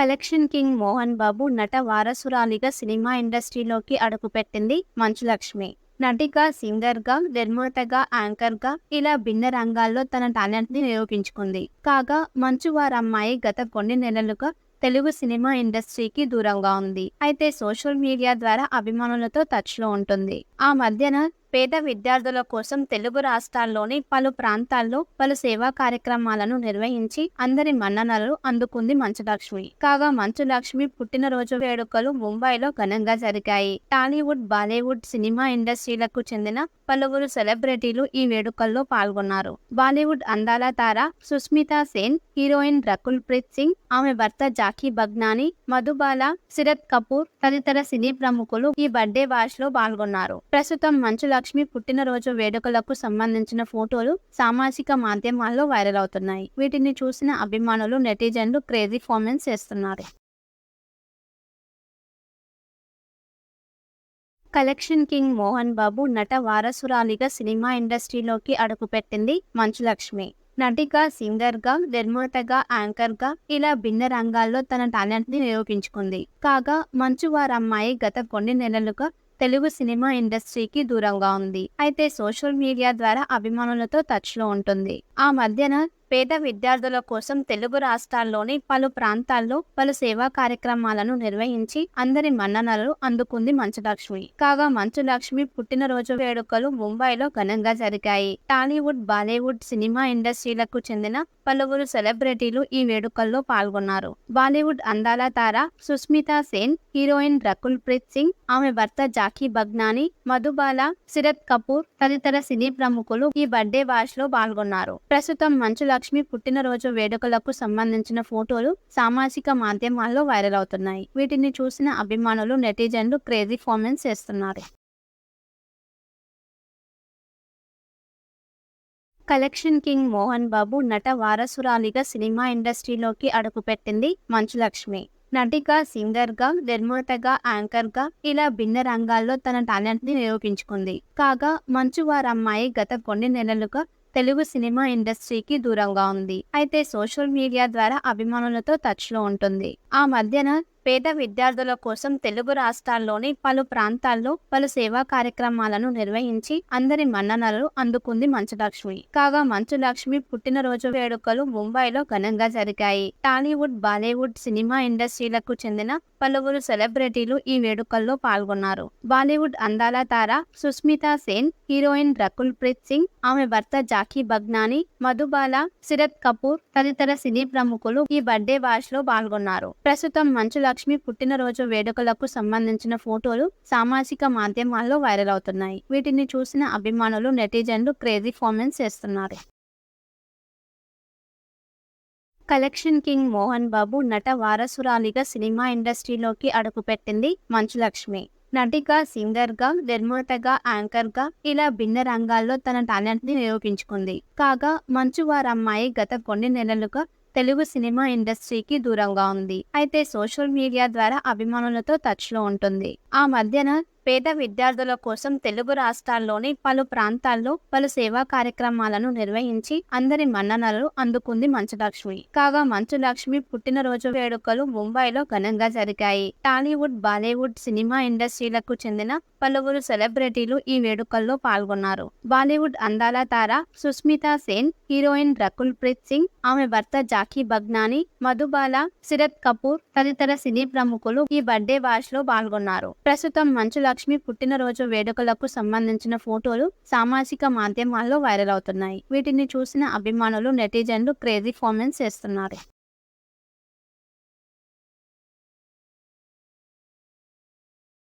Collection king Mohan Babu నట వారసురాలిగా cinema ఇండస్ట్రీలోకి అడుగుపెట్టింది మంచు లక్ష్మి నటిగా సింగర్గా నిర్మాతగా యాంకర్గా ఇలా భిన్న రంగాల్లో తన టాలెంట్ని నిరూపించుకుంది. కాగా మంచు వారమ్మాయి గత కొన్ని నెలలుగా తెలుగు సినిమా ఇండస్ట్రీకి దూరంగా ఉంది. అయితే సోషల్ మీడియా ద్వారా అభిమానులతో టచ్లో ఉంటుంది. ఆ మధ్యన పేద విద్యార్థుల కోసం తెలుగు రాష్ట్రాల్లోని పలు ప్రాంతాల్లో పలు సేవా కార్యక్రమాలను నిర్వహించి అందరి మన్ననలు అందుకుంది మంచులక్ష్మి. కాగా మంచులక్ష్మి పుట్టినరోజు వేడుకలు ముంబైలో ఘనంగా జరిగాయి. టాలీవుడ్ బాలీవుడ్ సినిమా ఇండస్ట్రీలకు చెందిన పలువురు సెలబ్రిటీలు ఈ వేడుకల్లో పాల్గొన్నారు. బాలీవుడ్ అందాల తార సుస్మితా సేన్ హీరోయిన్ రకుల్ ప్రీత్ సింగ్ ఆమె భర్త జాకీ బగ్నాని మధుబాల శరత్ కపూర్ తదితర సినీ ప్రముఖులు ఈ బర్త్డే వాష్లో పాల్గొన్నారు. ప్రస్తుతం మంచు లక్ష్మి పుట్టినరోజు వేడుకలకు సంబంధించిన ఫోటోలు సామాజిక మాధ్యమాల్లో వైరల్ అవుతున్నాయి. వీటిని చూసిన అభిమానులు నెటిజన్లు క్రేజీ కామెంట్స్ చేస్తున్నారు. కలెక్షన్ కింగ్ మోహన్ బాబు నట వారసురాలిగా సినిమా ఇండస్ట్రీలోకి అడుగుపెట్టింది మంచు లక్ష్మి. నటిగా సింగర్గా నిర్మాతగా యాంకర్గా ఇలా భిన్న రంగాల్లో తన టాలెంట్ని నిరూపించుకుంది. కాగా మంచు వారమ్మాయి గత కొన్ని నెలలుగా తెలుగు సినిమా ఇండస్ట్రీకి దూరంగా ఉంది. అయితే సోషల్ మీడియా ద్వారా అభిమానులతో టచ్లో ఉంటుంది. ఆ మధ్యన పేద విద్యార్థుల కోసం తెలుగు రాష్ట్రాల్లోని పలు ప్రాంతాల్లో పలు సేవా కార్యక్రమాలను నిర్వహించి అందరి మన్ననలు అందుకుంది మంచులక్ష్మి. కాగా మంచులక్ష్మి పుట్టినరోజు వేడుకలు ముంబైలో ఘనంగా జరిగాయి. టాలీవుడ్ బాలీవుడ్ సినిమా ఇండస్ట్రీలకు చెందిన పలువురు సెలబ్రిటీలు ఈ వేడుకల్లో పాల్గొన్నారు. బాలీవుడ్ అందాల తార సుస్మితా సేన్ హీరోయిన్ రకుల్ ప్రీత్ సింగ్ ఆమె భర్త జాకీ బగ్నాని మధుబాల సిరత్ కపూర్ తదితర సినీ ప్రముఖులు ఈ బర్త్డే వాష్లో పాల్గొన్నారు. ప్రస్తుతం మంచు లక్ష్మి పుట్టినరోజు వేడుకలకు సంబంధించిన ఫోటోలు సామాజిక మాధ్యమాల్లో వైరల్ అవుతున్నాయి. వీటిని చూసిన అభిమానులు నెటిజన్లు క్రేజీ కామెంట్స్ చేస్తున్నారు. కలెక్షన్ కింగ్ మోహన్ బాబు నట వారసురాలిగా సినిమా ఇండస్ట్రీలోకి అడుగుపెట్టింది మంచు లక్ష్మి నటిగా సింగర్గా నిర్మాతగా యాంకర్గా ఇలా భిన్న రంగాల్లో తన టాలెంట్ని నిరూపించుకుంది. కాగా మంచు వారమ్మాయి గత కొన్ని నెలలుగా తెలుగు సినిమా ఇండస్ట్రీకి దూరంగా ఉంది. అయితే సోషల్ మీడియా ద్వారా అభిమానులతో టచ్లో ఉంటుంది. ఆ మధ్యన పేద విద్యార్థుల కోసం తెలుగు రాష్ట్రాల్లోని పలు ప్రాంతాల్లో పలు సేవా కార్యక్రమాలను నిర్వహించి అందరి మన్ననలు అందుకుంది మంచులక్ష్మి. కాగా మంచులక్ష్మి పుట్టినరోజు వేడుకలు ముంబైలో ఘనంగా జరిగాయి. టాలీవుడ్ బాలీవుడ్ సినిమా ఇండస్ట్రీలకు చెందిన పలువురు సెలబ్రిటీలు ఈ వేడుకల్లో పాల్గొన్నారు. బాలీవుడ్ అందాల తార సుస్మితా సేన్ హీరోయిన్ రకుల్ ప్రీత్ సింగ్ ఆమె భర్త జాకీ బగ్నాని మధుబాల శరత్ కపూర్ తదితర సినీ ప్రముఖులు ఈ బర్త్డే వాష్లో పాల్గొన్నారు. ప్రస్తుతం మంచు లక్ష్మి పుట్టినరోజు వేడుకలకు సంబంధించిన ఫోటోలు సామాజిక మాధ్యమాల్లో వైరల్ అవుతున్నాయి. వీటిని చూసిన అభిమానులు నెటిజన్లు క్రేజీ కామెంట్స్ చేస్తున్నారు. కలెక్షన్ కింగ్ మోహన్ బాబు నట వారసురాలిగా సినిమా ఇండస్ట్రీలోకి అడుగుపెట్టింది మంచు లక్ష్మి. నటిగా సింగర్గా నిర్మాతగా యాంకర్గా ఇలా భిన్న రంగాల్లో తన టాలెంట్ని నిరూపించుకుంది. కాగా మంచు వారమ్మాయి గత కొన్ని నెలలుగా తెలుగు సినిమా ఇండస్ట్రీకి దూరంగా ఉంది. అయితే సోషల్ మీడియా ద్వారా అభిమానులతో టచ్లో ఉంటుంది. ఆ మధ్యన పేద విద్యార్థుల కోసం తెలుగు రాష్ట్రాల్లోని పలు ప్రాంతాల్లో పలు సేవా కార్యక్రమాలను నిర్వహించి అందరి మన్ననలు అందుకుంది మంచులక్ష్మి. కాగా మంచులక్ష్మి పుట్టినరోజు వేడుకలు ముంబైలో ఘనంగా జరిగాయి. టాలీవుడ్ బాలీవుడ్ సినిమా ఇండస్ట్రీలకు చెందిన పలువురు సెలబ్రిటీలు ఈ వేడుకల్లో పాల్గొన్నారు. బాలీవుడ్ అందాల తార సుస్మితా సేన్ హీరోయిన్ రకుల్ ప్రీత్ సింగ్ ఆమె భర్త జాకీ బగ్నాని మధుబాల శరత్ కపూర్ తదితర సినీ ప్రముఖులు ఈ బర్త్డే వాష్లో పాల్గొన్నారు. ప్రస్తుతం మంచు లక్ష్మి పుట్టినరోజు వేడుకలకు సంబంధించిన ఫోటోలు సామాజిక మాధ్యమాల్లో వైరల్ అవుతున్నాయి. వీటిని చూసిన అభిమానులు నెటిజన్లు క్రేజీ కామెంట్స్ చేస్తున్నారు.